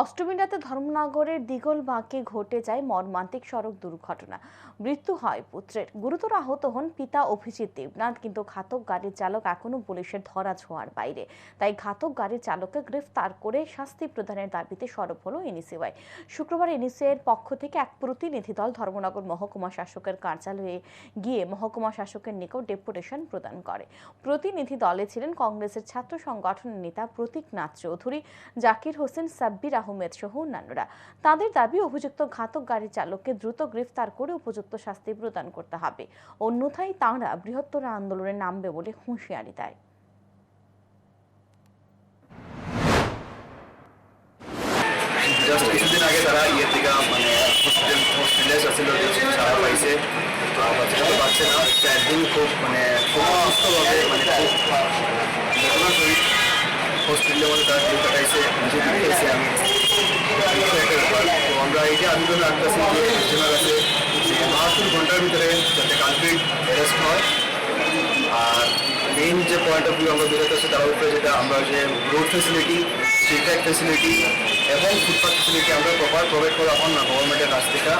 অষ্টমী রাতে ধর্মনগরের দিগলবাগে ঘটে যায় মর্মান্তিক সড়ক দুর্ঘটনা। মৃত্যু হয় পুত্রের। গুরুতর আহত হন পিতা অভিজিৎ দেবনাথ, কিন্তু ঘাতক গাড়ির চালক এখনও পুলিশের ধরা ছোঁয়ার বাইরে। তাই ঘাতক গাড়ির চালককে গ্রেফতার করে শাস্তি প্রদানের দাবিতে সরব হল এনএসিওয়াই শুক্রবার এনএসিওয়ের পক্ষ থেকে এক প্রতিনিধি দল ধর্মনগর মহকুমা শাসকের কার্যালয়ে গিয়ে মহকুমা শাসকের নিকট ডেপুটেশন প্রদান করে। প্রতিনিধি দলে ছিলেন কংগ্রেসের ছাত্র সংগঠনের নেতা প্রতীক নাথ চৌধুরী, জাকির হোসেন সাব্বির আহমেদ সহ অন্যান্যরা। তাদের দাবি, অভিযুক্ত ঘাতক গাড়ির চালককে দ্রুত গ্রেফতার করে উপযুক্ত শাস্তি প্রদান করতে হবে। অন্যথায় তাঁরা বৃহত্তর আন্দোলনে নামবে বলে হুঁশিয়ারি দেয়। কিছুদিন আগে তারা ইয়ে থেকে মানে পাইছে। তো পাচ্ছে না। একদিন খুব মানে খুব অসুস্থভাবে মানে খুব মানে তারা দিন তো আমরা এই যে একজনের কাছে বাহাত্তর ঘণ্টার ভিতরে যাতে কালপিট অ্যারেস্ট হয়। আর মেইন যে পয়েন্ট অফ ভিউ আমরা বেরোতেছি, তার উপরে যেটা আমরা যে road facility street light facility এবং ফুটপাথ ফেসিলিটি আমরা প্রপার প্রোভাইড করা হন না গভর্নমেন্টের কাছ থেকে